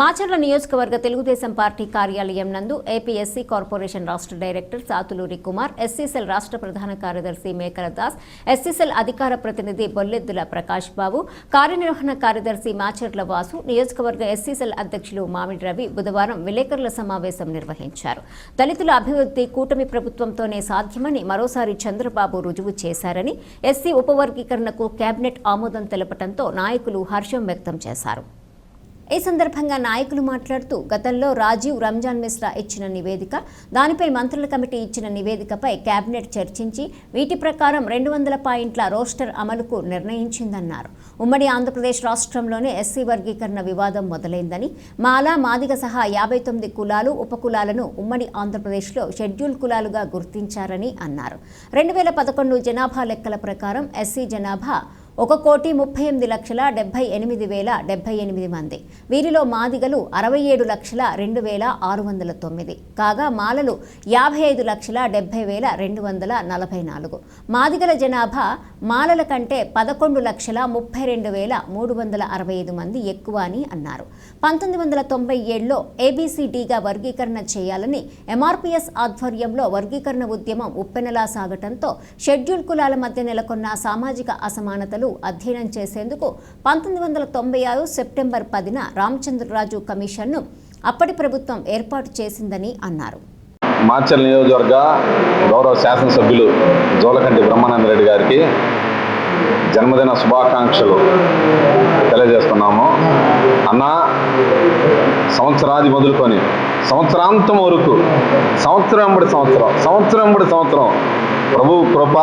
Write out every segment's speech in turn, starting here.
మాచర్ల నియోజకవర్గ తెలుగుదేశం పార్టీ కార్యాలయం నందు ఏపీఎస్సీ కార్పొరేషన్ రాష్ట్ర director Satuluri Kumar SC cell రాష్ట్ర ప్రధాన కార్యదర్శి మేకల దాస్ ఎస్సీసెల్ అధికార ప్రతినిధి బొల్లెద్దుల ప్రకాష్ బాబు కార్యనిర్వహణ కార్యదర్శి మాచర్ల వాసు నియోజకవర్గ ఎస్సీసెల్ అధ్యక్షులు మామిడి రవి బుధవారం విలేకరుల సమావేశం నిర్వహించారు. దళితుల అభివృద్ధి కూటమి ప్రభుత్వంతోనే సాధ్యమని మరోసారి చంద్రబాబు రుజువు చేశారని ఎస్సీ ఉపవర్గీకరణకు కేబినెట్ ఆమోదం తెలపడంతో నాయకులు హర్షం వ్యక్తం చేశారు. ఈ సందర్భంగా నాయకులు మాట్లాడుతూ గతంలో రాజీవ్ రంజాన్ మిశ్రా ఇచ్చిన నివేదిక దానిపై మంత్రుల కమిటీ ఇచ్చిన నివేదికపై కేబినెట్ చర్చించి వీటి ప్రకారం రెండు వందల పాయింట్ల రోస్టర్ అమలుకు నిర్ణయించిందన్నారు. ఉమ్మడి ఆంధ్రప్రదేశ్ రాష్ట్రంలోనే ఎస్సీ వర్గీకరణ వివాదం మొదలైందని మాలా మాదిగ సహా యాభై తొమ్మిది కులాలు ఉపకులాలను ఉమ్మడి ఆంధ్రప్రదేశ్లో షెడ్యూల్ కులాలుగా గుర్తించారని అన్నారు. రెండు వేల పదకొండు జనాభా లెక్కల ప్రకారం ఎస్సీ జనాభా ఒక కోటి ముప్పై ఎనిమిది లక్షల డెబ్బై ఎనిమిది వేల డెబ్బై ఎనిమిది మంది. వీరిలో మాదిగలు అరవై ఏడు లక్షల రెండు వేల ఆరు వందల తొమ్మిది. కాగా మాలలు యాభై ఐదు లక్షల డెబ్బై వేల రెండు వందల నలభై నాలుగు. మాదిగల జనాభా మాలల కంటే పదకొండు లక్షల ముప్పై రెండు వేల మూడు వందల అరవై ఐదు మంది ఎక్కువ అని అన్నారు. పంతొమ్మిది వందల తొంభై ఏడులో ఏబీసీడీగా వర్గీకరణ చేయాలని ఎంఆర్పిఎస్ ఆధ్వర్యంలో వర్గీకరణ ఉద్యమం ఉప్పెనలా సాగటంతో షెడ్యూల్ కులాల మధ్య నెలకొన్న సామాజిక అసమానతలు అధ్యయనం చేసేందుకు పంతొమ్మిది వందల తొంభై ఆరు సెప్టెంబర్ పదిన రామచంద్రరాజు కమిషన్ను అప్పటి ప్రభుత్వం ఏర్పాటు చేసిందని అన్నారు. మాచల్ నియోజకవర్గ గౌరవ శాసనసభ్యులు జోలకంటి బ్రహ్మానంద రెడ్డి గారికి జన్మదిన శుభాకాంక్షలు తెలియజేస్తున్నాము. అన్న సంవత్సరాది మొదలుకొని సంవత్సరాంతం వరకు సంవత్సరం ఎంబడి సంవత్సరం సంవత్సరం ఎంబడి సంవత్సరం ప్రభు కృప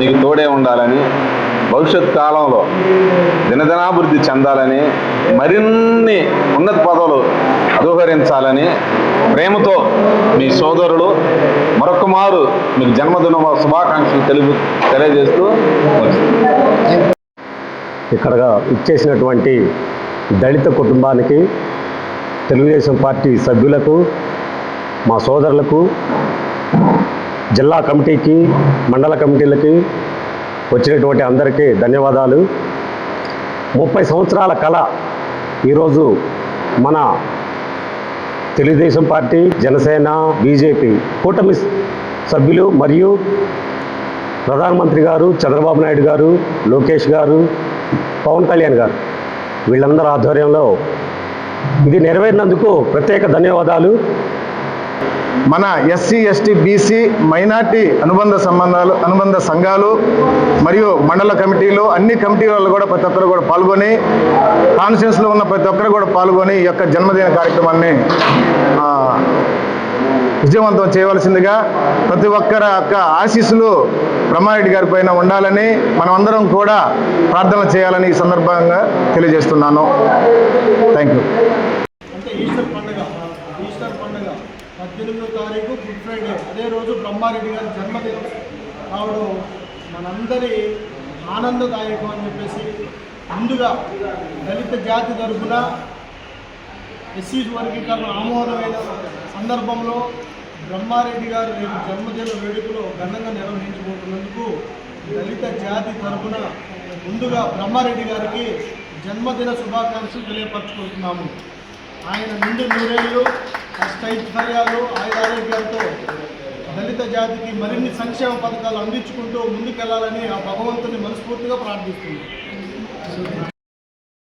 నీకు తోడే ఉండాలని భవిష్యత్ కాలంలో దినదినాభివృద్ధి చెందాలని మరిన్ని ఉన్నత పదవులు అధోహరించాలని ప్రేమతో మీ సోదరుడు మరొక మారు మీకు జన్మదిన శుభాకాంక్షలు తెలుగు తెలియజేస్తూ ఇక్కడ ఇచ్చేసినటువంటి దళిత కుటుంబానికి తెలుగుదేశం పార్టీ సభ్యులకు మా సోదరులకు జిల్లా కమిటీకి మండల కమిటీలకి వచ్చినటువంటి అందరికీ ధన్యవాదాలు. ముప్పై సంవత్సరాల కళ ఈరోజు మన తెలుగుదేశం పార్టీ జనసేన బీజేపీ కూటమి సభ్యులు మరియు ప్రధానమంత్రి గారు చంద్రబాబు నాయుడు గారు లోకేష్ గారు పవన్ కళ్యాణ్ గారు వీళ్ళందరి ఆధ్వర్యంలో ఇది నెరవేరినందుకు ప్రత్యేక ధన్యవాదాలు. మన ఎస్సీ ఎస్టీ బీసీ మైనార్టీ అనుబంధ సంబంధాలు అనుబంధ సంఘాలు మరియు మండల కమిటీలు అన్ని కమిటీలలో కూడా ప్రతి ఒక్కరు కూడా పాల్గొని కాన్ఫరెన్స్లో ఉన్న ప్రతి ఒక్కరు కూడా పాల్గొని ఈ యొక్క జన్మదిన కార్యక్రమాన్ని విజయవంతం చేయవలసిందిగా ప్రతి ఒక్కరి యొక్క ఆశీస్సులు బ్రహ్మారెడ్డి గారి పైన ఉండాలని మనమందరం కూడా ప్రార్థన చేయాలని ఈ సందర్భంగా తెలియజేస్తున్నాను. థ్యాంక్ పద్దెనిమిదో తారీఖు గుడ్ ఫ్రైడే. అదే రోజు బ్రహ్మారెడ్డి గారి జన్మదినం. కావడం మనందరి ఆనందదాయకం అని చెప్పేసి ముందుగా దళిత జాతి తరఫున ఎస్సీ వర్గీకరణ ఆమోదమైన సందర్భంలో బ్రహ్మారెడ్డి గారు రేపు జన్మదిన వేడుకలో ఘనంగా నిర్వహించబోతున్నందుకు దళిత జాతి తరఫున ముందుగా బ్రహ్మారెడ్డి గారికి జన్మదిన శుభాకాంక్షలు తెలియపరచుకుంటున్నాము. ఆయన నిండు నూరేళ్ళు అష్టైశ్వర్యాలు ఆయురారోగ్యాలతో దళిత జాతికి మరిన్ని సంక్షేమ పథకాలు అందించుకుంటూ ముందుకెళ్ళాలని ఆ భగవంతుని మనస్ఫూర్తిగా ప్రార్థిస్తుంది